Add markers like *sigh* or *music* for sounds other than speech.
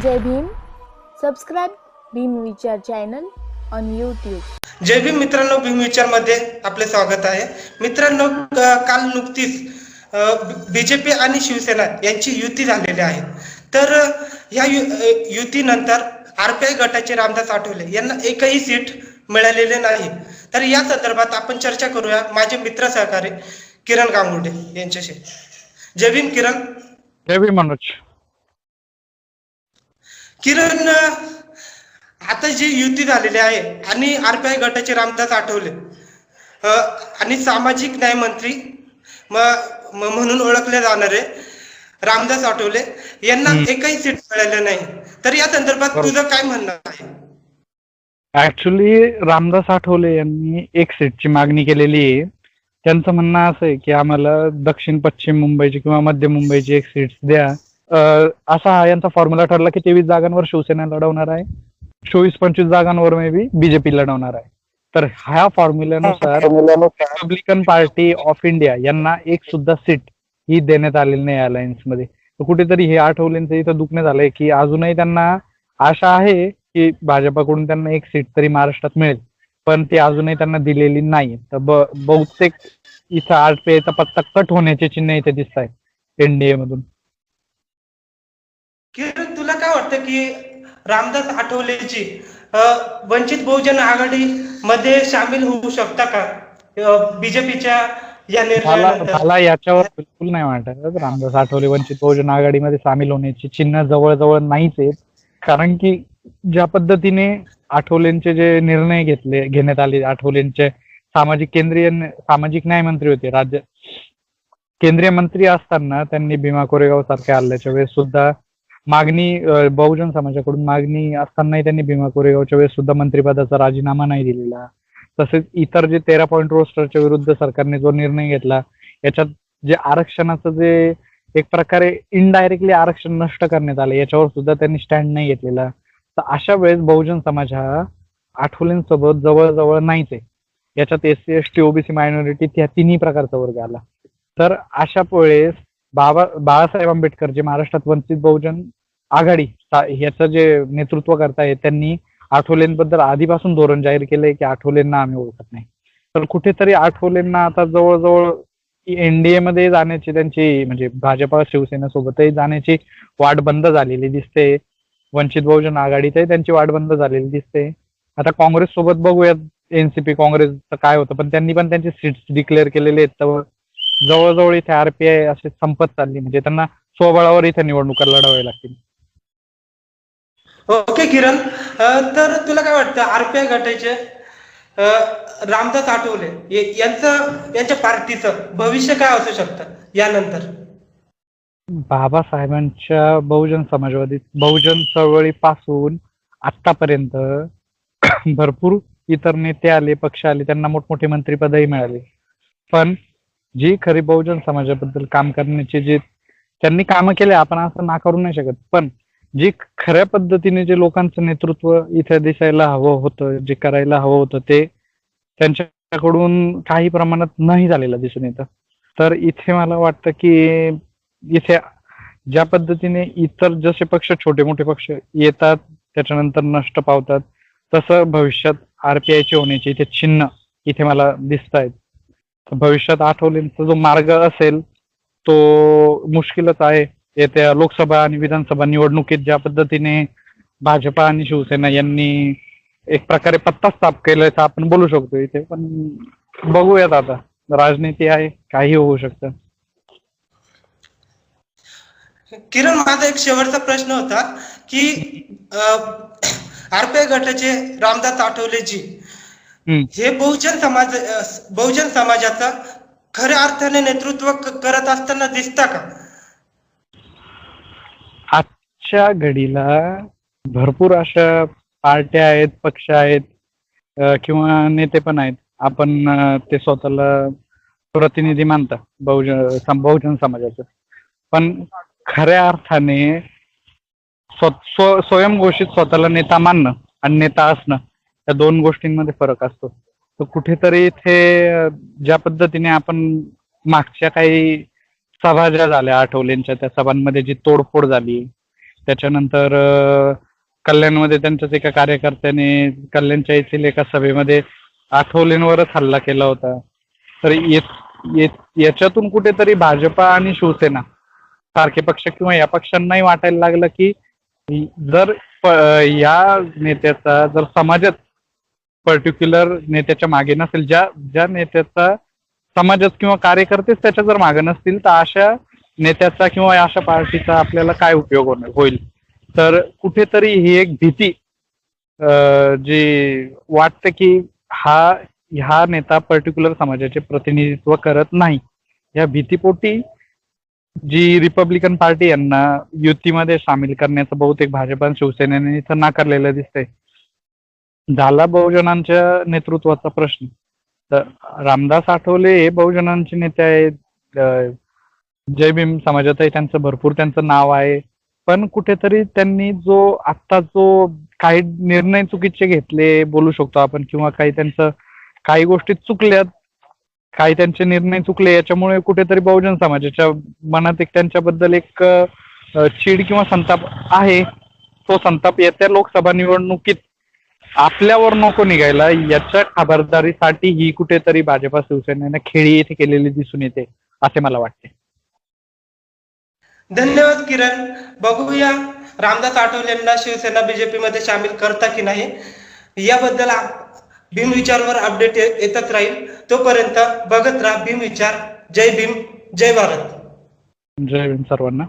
Jai Bhim. Subscribe Bhim Vichar channel on YouTube Jai Bhim मित्रांनो भीम विचारमध्ये आपले स्वागत आहे. मित्रांनो काल नुकतीच बीजेपी आणि शिवसेना यांची युती झालेली आहे. तर यु- युतीनंतर आरपीआय गटाचे रामदास आठवले यांना एकही सीट मिळालेले नाही. तर या संदर्भात आपण चर्चा करूया माझे मित्र सहकारी किरण गांगुर्डे यांच्याशी. जय भीम किरण. जय भीम मनोज. किरण आता जी युती झालेली आहे आणि आरपीआय गटाचे रामदास आठवले आणि सामाजिक न्याय मंत्री म्हणून ओळखले जाणारे रामदास आठवले यांना एकही सीट मिळालं नाही. तर या संदर्भात. तुझं काय म्हणणं आहे? ऍक्च्युली रामदास आठवले यांनी एक सीटची मागणी केलेली आहे. त्यांचं म्हणणं असं आहे की आम्हाला दक्षिण पश्चिम मुंबईची किंवा मध्य मुंबईची एक सीट द्या. असा हा यांचा फॉर्म्युला ठरला की तेवीस जागांवर शिवसेना लढवणार आहे. चोवीस पंचवीस जागांवर मे बी बीजेपी लढवणार आहे. तर ह्या फॉर्म्युल्यानुसार रिपब्लिकन पार्टी ऑफ इंडिया यांना एक सुद्धा सीट ही देण्यात आलेली नाही अलायन्समध्ये. तर कुठेतरी हे आठवलेंचं इथं दुखणं झालंय की अजूनही त्यांना आशा आहे की भाजपाकडून त्यांना एक सीट तरी महाराष्ट्रात मिळेल. पण ती अजूनही त्यांना दिलेली नाही. तर बहुतेक इथं आरपीआयचा पत्ता कट होण्याचे चिन्ह इथे दिसत आहे एनडीए मधून. किरण तुला काय वाटतं की रामदास आठवलेची वंचित बहुजन आघाडी मध्ये सामील होऊ शकता का? बीजेपीच्या या मला निर्णयानंतर. मला याच्यावर बिलकुल नाही वाटत. रामदास आठवले वंचित बहुजन आघाडीमध्ये सामील होण्याची चिन्ह जवळजवळ नाहीच आहेत. कारण की ज्या पद्धतीने आठवलेंचे जे निर्णय घेतले घेण्यात आले आठवलेंचे सामाजिक केंद्रीय सामाजिक न्याय मंत्री होते राज्य केंद्रीय मंत्री असताना त्यांनी भीमा कोरेगाव सारख्या हल्ल्याच्या वेळेस सुद्धा मागणी बहुजन समाजाकडून मागणी असतानाही त्यांनी भीमा कोरेगावच्या वेळेस सुद्धा मंत्रिपदाचा राजीनामा नाही दिलेला. तसेच इतर जे तेरा पॉईंट रोस्टरच्या विरुद्ध सरकारने जो निर्णय घेतला याच्यात जे आरक्षणाचं जे एक प्रकारे इनडायरेक्टली आरक्षण नष्ट करण्यात आलं याच्यावर सुद्धा त्यांनी स्टँड नाही घेतलेला. तर अशा वेळेस बहुजन समाज हा आठवलेंसोबत जवळजवळ नाहीच आहे. याच्यात S C S T OBC minority त्या तिन्ही प्रकारचा वर्ग आला. तर अशा वेळेस बाबा बाळासाहेब आंबेडकर जे महाराष्ट्रात वंचित बहुजन आघाडी याचं जे नेतृत्व करतायत त्यांनी आठवलेंबद्दल आधीपासून धोरण जाहीर केलंय की आठवलेंना आम्ही ओळखत नाही. तर कुठेतरी आठवलेंना आता जवळजवळ एनडीए मध्ये जाण्याची त्यांची म्हणजे भाजपा शिवसेनेसोबतही जाण्याची वाट बंद झालेली दिसते. वंचित बहुजन आघाडीतही त्यांची वाट बंद झालेली दिसते. आता काँग्रेस सोबत बघूयात एनसीपी काँग्रेसचं काय होतं पण त्यांनी पण त्यांचे सीट्स डिक्लेअर केलेले आहेत. तर जवळजवळ इथे आरपीआय असे संपत चालली म्हणजे त्यांना स्वबळावर इथे निवडणुका लढवाव्या लागतील. ओके किरण. तर तुला काय वाटतं आरपीआय गटाचे रामदास आठवले यांचं यांच्या पार्टीचं भविष्य काय असू शकतं यानंतर? बाबासाहेबांच्या बहुजन समाजवादी बहुजन चळवळीपासून आतापर्यंत *clears throat* भरपूर इतर नेते आले पक्ष आले त्यांना मोठमोठे मंत्रीपदही मिळाले. पण जी खरी बहुजन समाजाबद्दल काम करण्याचे जे त्यांनी कामं केले आपण असं नाकारू नाही शकत. पण जे खऱ्या पद्धतीने जे लोकांचं नेतृत्व इथे दिसायला हवं होतं जे करायला हवं होतं ते त्यांच्याकडून काही प्रमाणात नाही झालेलं दिसून येतं. तर इथे मला वाटतं की इथे ज्या पद्धतीने इतर जसे पक्ष छोटे मोठे पक्ष येतात त्याच्यानंतर नष्ट पावतात तसं भविष्यात आरपीआयचे होण्याचे इथे चिन्ह इथे मला दिसत आहेत भविष्यात आठवलेंचा जो मार्ग असेल तो मुश्किलच आहे. येत्या लोकसभा आणि विधानसभा निवडणुकीत ज्या पद्धतीने भाजपा आणि शिवसेना यांनी एक प्रकारे पत्ता स्थाप केल्याचं आपण बोलू शकतो इथे. पण बघूयात आता. राजनीती आहे काही होऊ शकतं. किरण माझा एक शेवटचा प्रश्न होता की आरपीआय गटाचे रामदास आठवलेजी. हे बहुजन समाज बहुजन समाजाचं खऱ्या अर्थाने नेतृत्व करत असताना दिसता का? आजच्या घडीला भरपूर अशा पार्ट्या आहेत पक्ष आहेत किंवा नेते पण आहेत. आपण ते स्वतःला प्रतिनिधी मानता बहुजन बहुजन समाजाचं. पण खऱ्या अर्थाने स्व स्व- स्वयंघोषित स्वतःला नेता मानणं आणि नेता असणं या दोन गोष्टींमध्ये फरक असतो. तर कुठेतरी इथे ज्या पद्धतीने आपण मागच्या काही सभा ज्या झाल्या आठवलेंच्या त्या सभांमध्ये जी तोडफोड झाली त्याच्यानंतर कल्याणमध्ये त्यांच्याच एका कार्यकर्त्याने कल्याणच्या येथील एका सभेमध्ये आठवलेंवरच हल्ला केला होता. तर याच्यातून कुठेतरी भाजपा आणि शिवसेना सारखे पक्ष किंवा या पक्षांनाही वाटायला लागलं की जर या नेत्याचा जर समाजात पर्टिक्युलर नेत्याच्या मागे नसेल ज्या ज्या नेत्याचा समाजात किंवा कार्यकर्तेच त्याच्या जर मागे नसतील तर अशा नेत्याचा किंवा अशा पार्टीचा आपल्याला काय उपयोग होणार होईल? तर कुठेतरी ही एक भीती अं, जी वाटते की हा हा नेता पर्टिक्युलर समाजाचे प्रतिनिधित्व करत नाही. या भीतीपोटी जी रिपब्लिकन पार्टी यांना युतीमध्ये सामील करण्याचं बहुतेक भाजप आणि शिवसेनेने इथं नाकारलेलं दिसतंय. झाला बहुजनांच्या नेतृत्वाचा प्रश्न. तर रामदास आठवले हे बहुजनांचे नेते आहेत जय भीम समाजातही त्यांचं भरपूर त्यांचं नाव आहे. पण कुठेतरी त्यांनी जो आता जो काही निर्णय चुकीचे घेतले बोलू शकतो आपण किंवा काही त्यांचं काही गोष्टी चुकल्यात काही त्यांचे निर्णय चुकले याच्यामुळे कुठेतरी बहुजन समाजाच्या मनात एक त्यांच्याबद्दल एक चीड किंवा संताप आहे. तो संताप येत्या लोकसभा निवडणुकीत आपल्यावर नको निघायला याच्या खबरदारीसाठी ही कुठेतरी भाजपा शिवसेनेने खेळी येथे केलेली दिसून येते असे मला वाटते. धन्यवाद किरण. बघूया. रामदास आठवलेंना शिवसेना बीजेपी मध्ये सामील करता की नाही? याबद्दल भीम विचारवर अपडेट येतच राहील. तोपर्यंत बघत राहा भीम विचार. जय भीम. जय भारत. जय भीम सर्वांना.